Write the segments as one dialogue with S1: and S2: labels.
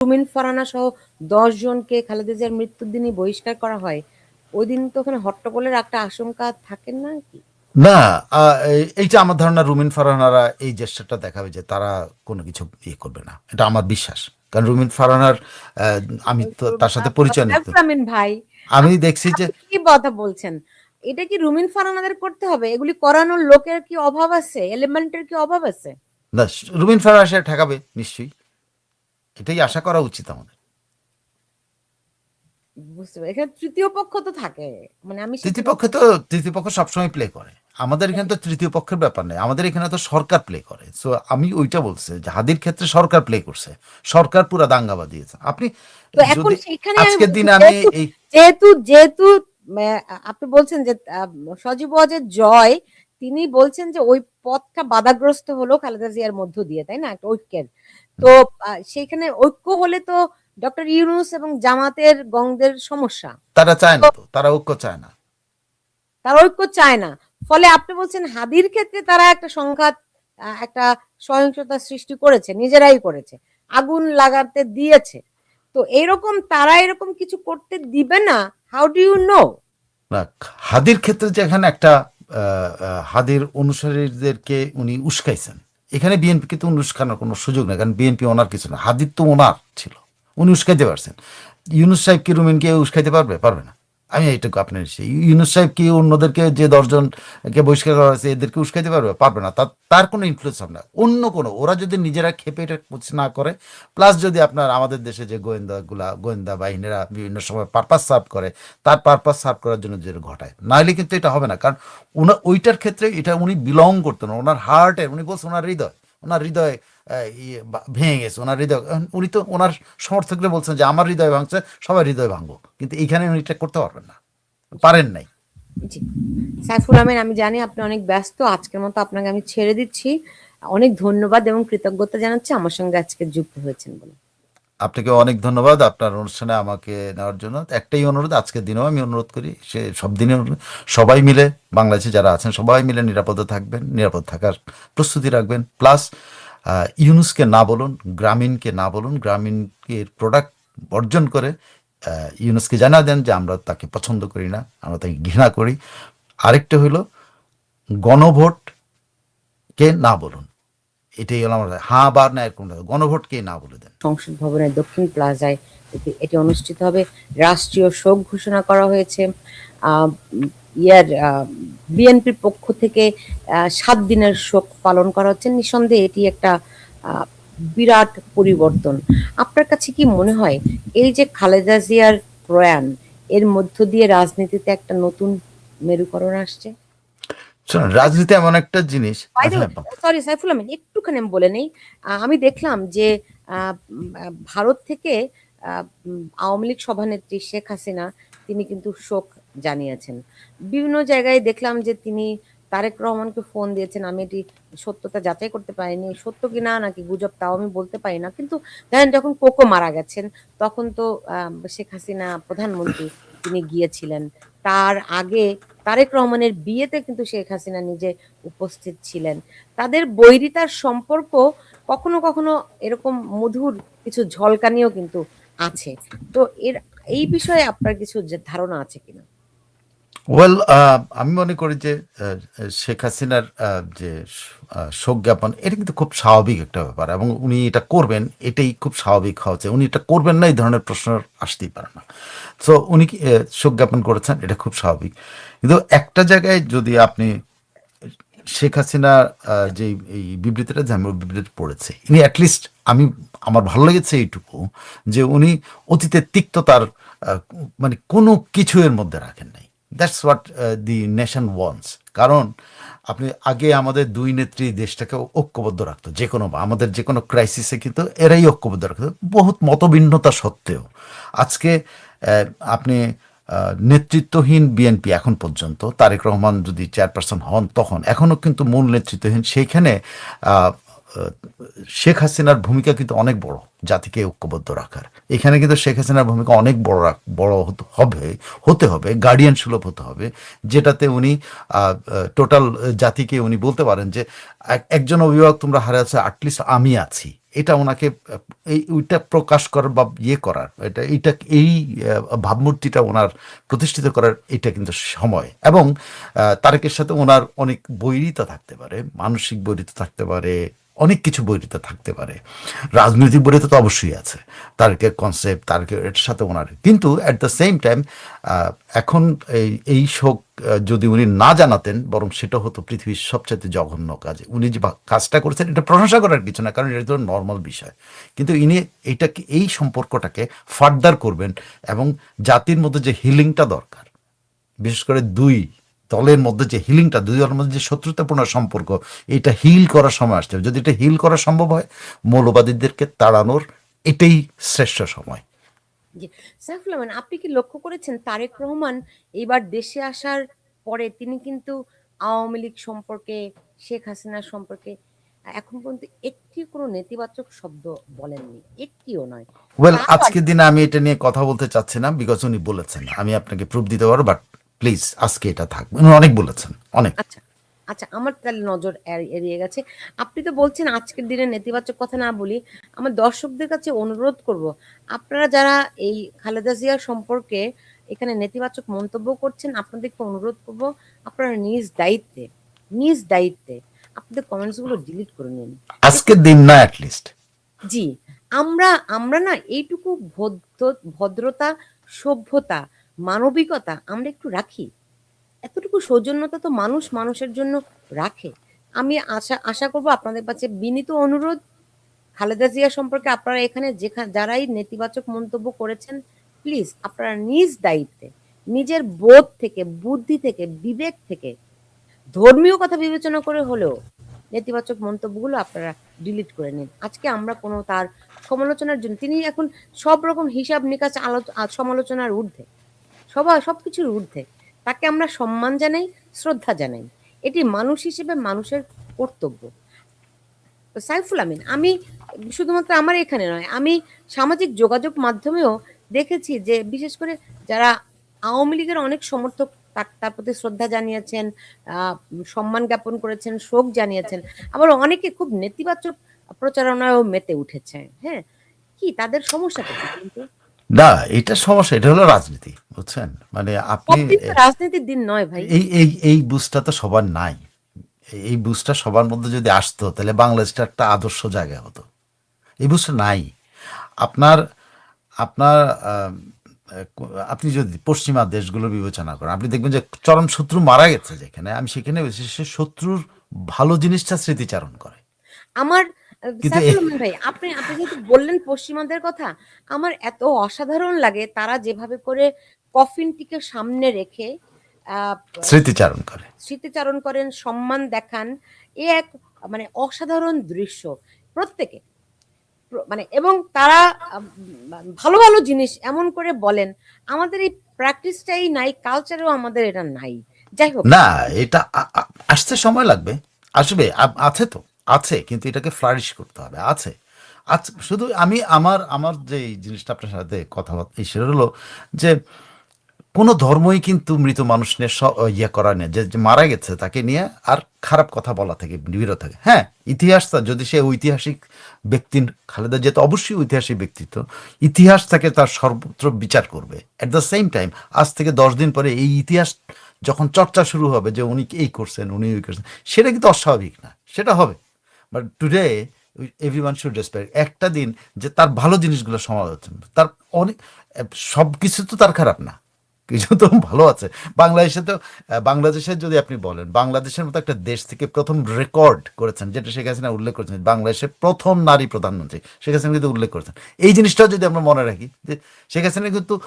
S1: রুমিন ফরানা সহ দশ জনকে খালেদা জিয়ার মৃত্যুর দিনই বহিষ্কার করা হয়। ওই দিন তো ওখানে হট্টগোলের একটা আশঙ্কা থাকেন না কি?
S2: না এইটা আমার ধারণা রুমিন ফারহানারা এই জেস্টারটা দেখাবে যে তারা কোনো কিছু ইয়ে করবে না। এটা আমার বিশ্বাস। কারণ রুমিন ফারহানার আমি তো তার সাথে পরিচয় নেই
S1: আমিন ভাই
S2: আমি দেখছি যে
S1: কি কথা বলছেন? এটা কি রুমিন ফারানাদের করতে হবে? এগুলি করানোর লোকের কি অভাব আছে? এলিমেন্টের কি অভাব আছে?
S2: না রুমিন ফারহানা সে ঠেকাবে নিশ্চয়ই। এটাই আশা করা উচিত আমাদের।
S1: বুঝতে পারি এখানে তৃতীয় পক্ষ তো থাকে। মানে আমি
S2: তৃতীয় পক্ষে তো তৃতীয় পক্ষ সবসময় প্লে করে। আমাদের এখানে তো তৃতীয় পক্ষের ব্যাপার নেই। আমাদের এখানে তো সরকার প্লে করে। সো আমি ওইটা বলছি যে হাদির ক্ষেত্রে সরকার প্লে করছে। সরকার পুরা দিয়েছে আপনি আজকের দিনে আমি
S1: যেহেতু- যেহেতু আপনি বলছেন যে সজীব ওয়াজের জয় তিনি বলছেন যে ওই পথটা বাধাগ্রস্ত হলো খালেদা জিয়ার মধ্য দিয়ে তাই না? একটা ঐক্যের। তো সেইখানে ঐক্য হলে তো ডক্টর ইউনুস এবং জামাতের গংদের সমস্যা।
S2: তারা চায় না তো তারা ঐক্য চায় না।
S1: তারা ঐক্য চায় না। ফলে আপনি বলছেন হাদির ক্ষেত্রে তারা একটা সংঘাত একটা সহিংসতা সৃষ্টি করেছে নিজেরাই করেছে আগুন লাগাতে দিয়েছে। তো এরকম তারা এরকম কিছু করতে দিবে না হাউ ডু ইউ নো
S2: হাদির ক্ষেত্রে যেখানে একটা হাদির অনুসারীদেরকে উনি উস্কাইছেন। এখানে বিএনপিকে তো উস্কানোর কোনো সুযোগ নেই, কারণ বিএনপি ওনার কিছু না। হাদিত তো ওনার ছিল। উনি উস্কাইতে পারছেন। ইউনুস সাহেব কি রুমিনকে উস্কাইতে পারবে? পারবে না। আমি এইটুকু আপনার ইউনুস সাহেব কি অন্যদেরকে যে দশজনকে বহিষ্কার করা হয়েছে, এদেরকে উস্কাইতে পারবে? পারবে না। তার কোনো ইনফ্লুয়েন্স হবে না। অন্য কোনো। ওরা যদি নিজেরা খেপে এটা না করে প্লাস যদি আপনার আমাদের দেশে যে গোয়েন্দাগুলা, গোয়েন্দা বাহিনীরা বিভিন্ন সময় পারপাস সার্ভ করে, তার পারপাস সার্ভ করার জন্য যে ঘটায়, নাহলে কিন্তু এটা হবে না। কারণ ওনার ওইটার ক্ষেত্রে এটা উনি বিলং করতেন, ওনার হার্টে উনি বলছেন ওনার হৃদয় ওনার হৃদয় ভেঙে গেছে। ওনার হৃদয় উনি তো ওনার সমর্থকরা বলছেন যে আমার হৃদয় ভাঙছে সবাই হৃদয় ভাঙবো। কিন্তু এইখানে উনি এটা করতে পারবেন না। পারেন নাই।
S1: সাইফুল আমিন আমি জানি আপনি অনেক ব্যস্ত। আজকের মতো আপনাকে আমি ছেড়ে দিচ্ছি। অনেক ধন্যবাদ এবং কৃতজ্ঞতা জানাচ্ছি। আমার সঙ্গে আজকে যুক্ত হয়েছেন বলে।
S2: আপনাকে অনেক ধন্যবাদ। আপনার অনুষ্ঠানে আমাকে নেওয়ার জন্য একটাই অনুরোধ আজকের দিনেও আমি অনুরোধ করি সে সব দিনে সবাই মিলে বাংলাদেশে যারা আছেন সবাই মিলে নিরাপদে থাকবেন নিরাপদ থাকার প্রস্তুতি রাখবেন। প্লাস ইউনুসকে না বলুন, গ্রামীণকে না বলুন, গ্রামীণকে প্রোডাক্ট বর্জন করে ইউনুসকে জানা দেন যে আমরা তাকে পছন্দ করি না, আমরা তাকে ঘৃণা করি। আরেকটা হলো গণভোটকে না বলুন। এটাই হলো আমার হ্যাঁ বা না এরকম গণভোটকে না বলে দেন।
S1: সংসদ ভবনের দক্ষিণ প্লাজায় এটি- অনুষ্ঠিত হবে। রাষ্ট্রীয় শোক ঘোষণা করা হয়েছে। ইয়ার বিএনপির পক্ষ থেকে সাত দিনের শোক পালন করা হচ্ছে। নিঃসন্দেহে এটি একটা বিরাট পরিবর্তন। আপনার কাছে কি মনে হয় এই যে খালেদা জিয়ার প্রয়াণ এর মধ্য দিয়ে রাজনীতিতে একটা নতুন মেরুকরণ আসছে?
S2: রাজনীতি এমন একটা জিনিস হ্যাঁ,
S1: সরি সাইফুল আমিন একটুখানি আমি বলে নেই। আহ, আমি দেখলাম যে আহ, ভারত থেকে আওয়ামী লীগ সভানেত্রী শেখ হাসিনা, তিনি কিন্তু শোক জানিয়েছেন। বিভিন্ন জায়গায় দেখলাম যে তিনি তারেক রহমানকে ফোন দিয়েছেন, আমি এটি সত্যতা যাচাই করতে পারিনি, সত্য কিনা নাকি গুজব তাও আমি বলতে পারি না। কিন্তু দেখেন যখন কোকো মারা গেছেন, তখন তো শেখ হাসিনা প্রধানমন্ত্রী তিনি গিয়েছিলেন। তার আগে তারেক রহমানের বিয়েতে কিন্তু শেখ হাসিনা নিজে উপস্থিত ছিলেন। তাদের বৈরিতার সম্পর্ক কখনো কখনো এরকম মধুর, কিছু ঝলকানিও কিন্তু আছে। তো এর, এই বিষয়ে আপনার কিছু ধারণা আছে কিনা?
S2: ওয়েল আমি মনে করি যে শেখ হাসিনার যে শোক জ্ঞাপন এটা কিন্তু খুব স্বাভাবিক একটা ব্যাপার এবং উনি এটা করবেন, এটাই খুব স্বাভাবিক হওয়া উচিত। উনি এটা করবেন না, এই ধরনের প্রশ্ন আসতেই পারে না। তো উনি শোক জ্ঞাপন করেছেন, এটা খুব স্বাভাবিক। কিন্তু একটা জায়গায় যদি আপনি শেখ হাসিনা যে এই বিবৃতিটা যে আমি বিবৃতি পড়েছি, ইনি অ্যাটলিস্ট আমি, আমার ভালো লেগেছে এইটুকু যে উনি অতীতের তিক্ততার মানে কোনো কিছু এর মধ্যে রাখেন নাই। That's what the nation wants কারণ আপনি আগে আমাদের দুই নেত্রী দেশটাকে ঐক্যবদ্ধ রাখতো, যে কোনো, আমাদের যে কোনো ক্রাইসিসে কিন্তু এরাই ঐক্যবদ্ধ রাখতো, বহুত মতভিন্নতা সত্ত্বেও। আজকে আপনি নেতৃত্বহীন বিএনপি এখন পর্যন্ত, তারেক রহমান যদি চেয়ারপারসন হন তখন। এখনও কিন্তু মূল নেতৃত্বহীন, সেইখানে শেখ হাসিনার ভূমিকা কিন্তু অনেক বড়, জাতিকে ঐক্যবদ্ধ রাখার। এখানে কিন্তু শেখ হাসিনার ভূমিকা অনেক বড় বড় হবে, হতে হবে গার্ডিয়ান সুলভ হতে হবে, যেটাতে উনি টোটাল জাতিকে উনি বলতে পারেন যে একজন অভিভাবক তোমরা হারে আছে অ্যাটলিস্ট আমি আছি। এটা ওনাকে এই, ওইটা প্রকাশ করার বা ইয়ে করার, এটা এইটা এই ভাবমূর্তিটা ওনার প্রতিষ্ঠিত করার এটা কিন্তু সময়। এবং তারেকের সাথে ওনার অনেক বৈরিতা থাকতে পারে, মানসিক বৈরিতা থাকতে পারে অনেক কিছু বৈরিতা থাকতে পারে। রাজনৈতিক বৈরিতা তো অবশ্যই আছে। তারেকের কনসেপ্ট তারেকের এটার সাথে ওনার। কিন্তু অ্যাট দ্য সেম টাইম এখন এই এই শোক যদি উনি না জানাতেন, বরং সেটা হতো পৃথিবীর সবচাইতে জঘন্য কাজ। উনি যে কাজটা করেছেন, এটা প্রশংসা করার কিছু না, কারণ এটা তো নর্মাল বিষয়। কিন্তু ইনি এইটাকে এই সম্পর্কটাকে ফার্দার করবেন এবং জাতির মধ্যে যে হিলিংটা দরকার, বিশেষ করে দুই দলের মধ্যে যে হিলিংটা দুই দলের মধ্যে যে শত্রুতাপূর্ণ সম্পর্ক এটা হিল করার সময় আসছে যদি এটা হিল করা সম্ভব হয় মৌলবাদীদেরকে তাড়ানোর এটাই শ্রেষ্ঠ সময়।
S1: সাইফুল আহমেদ আপনি কি লক্ষ্য করেছেন তারেক রহমান এবার দেশে আসার পরে তিনি কিন্তু আওয়ামী লীগ সম্পর্কে শেখ হাসিনা সম্পর্কে এখন পর্যন্ত একটি কোনো নেতিবাচক শব্দ বলেননি? একটিও নয়।
S2: ওয়েল আজকের দিনে আমি এটা নিয়ে কথা বলতে চাচ্ছি না বিকজ উনি বলেছেন। আমি আপনাকে প্রুফ দিতে পারব বাট প্লিজ আজকে এটা থাকবে উনি অনেক বলেছেন অনেক।
S1: আচ্ছা আচ্ছা আমার তাহলে নজর এড়িয়ে গেছে। আপনি তো বলছেন আজকের দিনে নেতিবাচক কথা না বলি আমার দর্শকদের কাছে অনুরোধ করব আপনারা যারা এই খালেদা জিয়া সম্পর্কে এখানে নেতিবাচক মন্তব্য করছেন আপনাদেরকে অনুরোধ করব আপনারা নিজ দায়িত্বে নিজ দায়িত্বে আপনাদের কমেন্টসগুলো ডিলিট করে নিন।
S2: আজকের দিন না অ্যাটলিস্ট
S1: জি আমরা আমরা না এইটুকু ভদ্র ভদ্রতা সভ্যতা মানবিকতা আমরা একটু রাখি। এতটুকু সৌজন্যতা তো মানুষ মানুষের জন্য রাখে। আমি আশা আশা করব আপনাদের কাছে বিনীত অনুরোধ। খালেদা জিয়া সম্পর্কে আপনারা এখানে যেখানে যারাই নেতিবাচক মন্তব্য করেছেন প্লিজ আপনারা নিজ দায়িত্বে, নিজের বোধ থেকে, বুদ্ধি থেকে, বিবেক থেকে ধর্মীয় কথা বিবেচনা করে হলেও নেতিবাচক মন্তব্যগুলো আপনারা ডিলিট করে নিন। আজকে আমরা কোনো তার সমালোচনার জন্য, তিনি এখন সব রকম হিসাব নিকাশ আলো- সমালোচনার ঊর্ধ্বে। সবাই সবকিছুর ঊর্ধ্বে। তাকে আমরা সম্মান জানাই, শ্রদ্ধা জানাই। এটি মানুষ হিসেবে মানুষের কর্তব্য। সাইফুল আমিন, আমি শুধুমাত্র আমার এখানে নয়, আমি সামাজিক যোগাযোগ মাধ্যমেও দেখেছি যে বিশেষ করে যারা আওয়ামী লীগের অনেক সমর্থক, তার- তার প্রতি শ্রদ্ধা জানিয়েছেন সম্মান জ্ঞাপন করেছেন, শোক জানিয়েছেন। আবার অনেকে খুব নেতিবাচক প্রচারণায়ও মেতে উঠেছে। হ্যাঁ কি তাদের সমস্যাটা কিন্তু?
S2: না এটা সমস্যা এটা হলো রাজনীতি বুঝছেন? মানে আপনি
S1: রাজনীতির দিন নয় ভাই।
S2: এই এই এই বুঝটা তো সবার নাই। এই বুঝটা সবার মধ্যে যদি আসতো তাহলে বাংলাদেশটা একটা আদর্শ জায়গা হতো। এই বুঝটা নাই। আপনার আপনার আপনি যদি পশ্চিমা দেশগুলো বিবেচনা করেন আপনি দেখবেন যে চরম শত্রু মারা গেছে যেখানে আমি সেখানে সে শত্রুর ভালো জিনিসটা স্মৃতিচারণ করে।
S1: আমার ভাই আপনি আপনি যেহেতু বললেন পশ্চিমাদের কথা আমার এত অসাধারণ লাগে তারা যেভাবে করে কফিনটিকে সামনে রেখে
S2: স্মৃতিচারণ করে।
S1: স্মৃতিচারণ করেন সম্মান দেখান এ এক মানে অসাধারণ দৃশ্য প্রত্যেকে। মানে এবং তারা ভালো ভালো জিনিস এমন করে বলেন আমাদের এই প্র্যাকটিসটাই নাই কালচারেও আমাদের এটা নাই। যাই হোক।
S2: না এটা আসতে সময় লাগবে। আসবে আছে তো। আছে, কিন্তু এটাকে ফ্লারিশ করতে হবে, আছে। আচ্ছা শুধু আমি আমার আমার যে জিনিসটা আপনার সাথে কথাবার্তা সেটা হলো যে কোনো ধর্মই কিন্তু মৃত মানুষ নিয়ে ইয়ে করা নেই যে মারা গেছে তাকে নিয়ে আর খারাপ কথা বলা থেকে বিরত থাকে। হ্যাঁ ইতিহাসটা যদি সে ঐতিহাসিক ব্যক্তি খালেদা যেহেতু অবশ্যই ঐতিহাসিক ব্যক্তিত্ব। ইতিহাস তাকে তার সর্বত্র বিচার করবে। অ্যাট দ্য সেম টাইম আজ থেকে দশ দিন পরে এই ইতিহাস যখন চর্চা শুরু হবে যে উনি এই করছেন, উনি ওই করছেন, সেটা কিন্তু অস্বাভাবিক না। সেটা হবে। But today everyone should respect একটা দিন যে তার ভালো জিনিসগুলো সমালোচনা। তার অনেক, সব কিছু তো তার খারাপ না। কিছু তো ভালো আছে। বাংলাদেশে তো বাংলাদেশের যদি আপনি বলেন, বাংলাদেশের মতো একটা দেশ থেকে প্রথম রেকর্ড করেছেন, যেটা শেখ হাসিনা উল্লেখ করেছেন, বাংলাদেশের প্রথম নারী প্রধানমন্ত্রী শেখ হাসিনা কিন্তু উল্লেখ করেছেন। এই জিনিসটাও যদি আমরা মনে রাখি, যে শেখ হাসিনা কিন্তু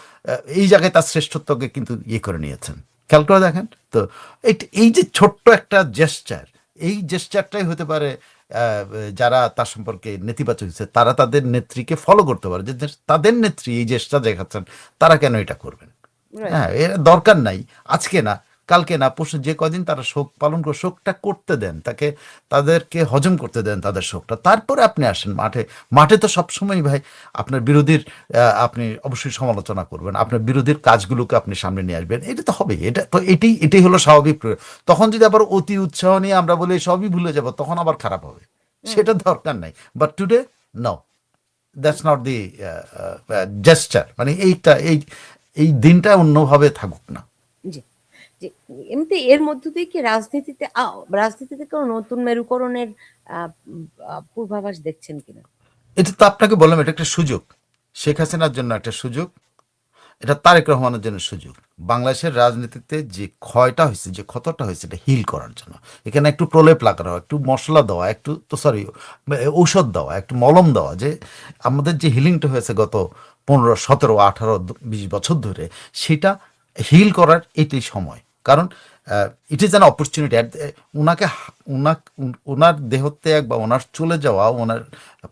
S2: এই জায়গায় তার শ্রেষ্ঠত্বকে কিন্তু ইয়ে করে নিয়েছেন। খেয়াল করে দেখেন। তো, এই- যে ছোট্ট একটা জেস্টার এই জেস্টারটাই হতে পারে যারা তার সম্পর্কে নেতিবাচক হচ্ছে তারা তাদের নেত্রীকে ফলো করতে পারে। যে তাদের নেত্রী এই জেস্টার দেখাচ্ছেন তারা কেন এটা করবেন? হ্যাঁ এর দরকার নাই। আজকে না কালকে না পরশু যে কদিন তারা শোক পালন করে শোকটা করতে দেন তাকে তাদেরকে হজম করতে দেন তাদের শোকটা। তারপরে আপনি আসেন মাঠে। মাঠে তো সবসময় ভাই আপনার বিরোধীর আপনি অবশ্যই সমালোচনা করবেন। আপনার বিরোধীর কাজগুলোকে আপনি সামনে নিয়ে আসবেন। এটা তো হবে এটা তো এটাই এটাই হলো স্বাভাবিক। তখন যদি আবার অতি উৎসাহ নিয়ে আমরা বলি সবই ভুলে যাব তখন আবার খারাপ হবে। সেটা দরকার নাই। But today now that's not the gesture মানে এইটা এই এই দিনটা অন্যভাবে থাকুক না।
S1: জি। জি এমনি এর মধ্য দিয়ে কি রাজনীতিতে রাজনীতিতে কোনো নতুন মেরুকরণের পূর্বাভাস দেখছেন কিনা?
S2: এটা তো আপনাকে বললাম, এটা একটা সুযোগ। শেখ হাসিনার জন্য একটা সুযোগ, এটা তারেক রহমানের জন্য সুযোগ। বাংলাদেশের রাজনীতিতে যে ক্ষয়টা হয়েছে, যে ক্ষতটা হয়েছে, এটা হিল করার জন্য। এখানে একটু প্রলেপ লাগানো, একটু মশলা দেওয়া, একটু তো সরি ঔষধ দেওয়া, একটু মলম দেওয়া, যে আমাদের যে হিলিংটা হয়েছে গত পনেরো, সতেরো, আঠারো, বিশ বছর ধরে, সেটা হিল করার এটাই সময়। কারণ ইট ইজ অ্যান অপরচুনিটি ওনাকে উন- ওনার দেহত্যাগ বা ওনার চলে যাওয়া ওনার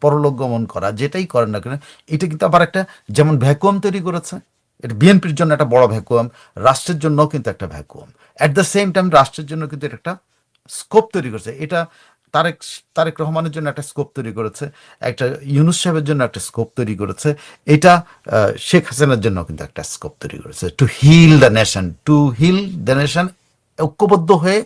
S2: পরলোক গমন করা, যেটাই করেন না কেন, এটা কিন্তু আবার একটা যেমন ভ্যাকুয়াম তৈরি করেছে, এটা বিএনপির জন্য একটা বড় ভ্যাকুয়াম রাষ্ট্রের জন্য কিন্তু একটা vacuum at the same time রাষ্ট্রের জন্য কিন্তু একটা স্কোপ তৈরি করছে। এটা তারেক তারেক রহমানের জন্য একটা স্কোপ তৈরি করেছে, একটা ইউনুস সাহেবের জন্য একটা স্কোপ তৈরি করেছে, এটা শেখ হাসিনার জন্য কিন্তু একটা স্কোপ তৈরি করেছে to heal the nation to heal the nation ঐক্যবদ্ধ হয়ে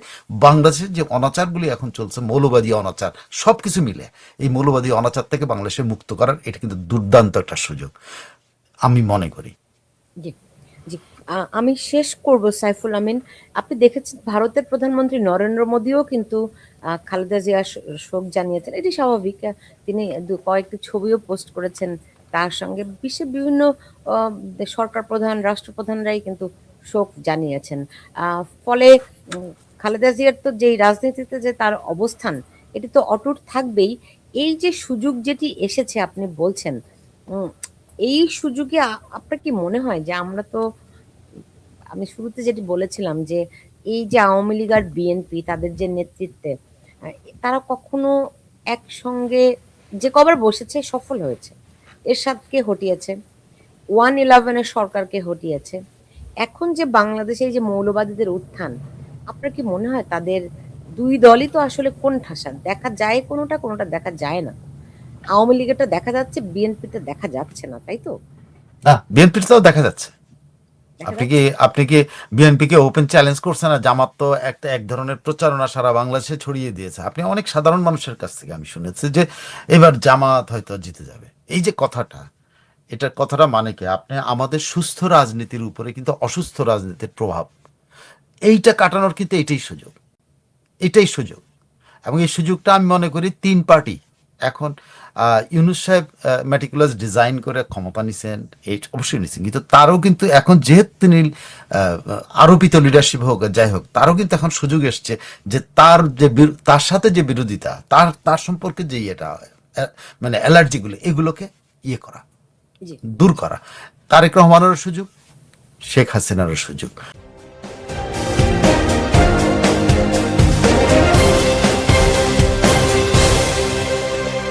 S2: বাংলাদেশের যে অনাচারগুলি এখন চলছে, মৌলবাদী অনাচার সব কিছু মিলে, এই মৌলবাদী অনাচার থেকে বাংলাদেশে মুক্ত করার, এটা কিন্তু দুর্দান্ত একটা সুযোগ, আমি মনে করি।
S1: জি। আমি শেষ করব, সাইফুল আমিন। আপনি দেখেছেন, ভারতের প্রধানমন্ত্রী নরেন্দ্র মোদীও কিন্তু খালেদা জিয়া শোক জানিয়েছেন। এটি স্বাভাবিক তিনি কয়েকটি ছবিও পোস্ট করেছেন তার সঙ্গে। বিশ্বের বিভিন্ন সরকার প্রধান, রাষ্ট্রপ্রধানরাই কিন্তু শোক জানিয়েছেন। ফলে খালেদা জিয়ার তো যেই রাজনীতিতে যে তার অবস্থান, এটি তো অটুট থাকবেই। এই যে সুযোগ যেটি এসেছে, আপনি বলছেন এই সুযোগে আপনার কি মনে হয় যে আমরা তো আমি শুরুতে যেটি বলেছিলাম যে, এই যে আওয়ামী লীগ আর বিএনপি, তাদের যে নেতৃত্বে তারা কখনো একসঙ্গে যে কবার বসেছে সফল হয়েছে। এরশাদকে হটিয়েছে, ওয়ান ইলেভেনের সরকারকে হটিয়েছে। এখন যে বাংলাদেশে এই যে মৌলবাদীদের উত্থান, আপনার কি মনে হয় তাদের দুই দলই তো আসলে কোন ঠাসা? দেখা যায় কোনোটা কোনোটা দেখা যায় না। আওয়ামী লীগেরটা দেখা যাচ্ছে, বিএনপিতে দেখা যাচ্ছে না, তাই তো?
S2: না বিএনপিটাও দেখা যাচ্ছে। আপনি কি আপনি কি বিএনপিকে ওপেন চ্যালেঞ্জ করছেন না? জামাত তো একটা এক ধরনের প্রচারণা সারা বাংলাদেশে ছড়িয়ে দিয়েছে। আপনি অনেক সাধারণ মানুষের কাছ থেকে আমি শুনেছি যে এবার জামাত হয়তো জিতে যাবে। এই যে কথাটা এটার কথাটা মানে কি? আপনি আমাদের সুস্থ রাজনীতির উপরে কিন্তু অসুস্থ রাজনীতির প্রভাব। এইটা কাটানোর কিন্তু এটাই সুযোগ। এটাই সুযোগ। এবং এই সুযোগটা আমি মনে করি তিন পার্টি এখন ইউনুস সাহেব ম্যাটিকুলাস ডিজাইন করে ক্ষমতা নিছেন এই অবশ্যই নিছেন। কিন্তু তারও কিন্তু এখন যেহেতু তিনি আরোপিত লিডারশিপ হোক যাই হোক তারও কিন্তু এখন সুযোগ এসছে যে তার যে তার সাথে যে বিরোধিতা তার তার সম্পর্কে যে এটা মানে অ্যালার্জিগুলো এগুলোকে ইয়ে করা দূর করা। তারেক রহমানেরও সুযোগ শেখ হাসিনারও সুযোগ।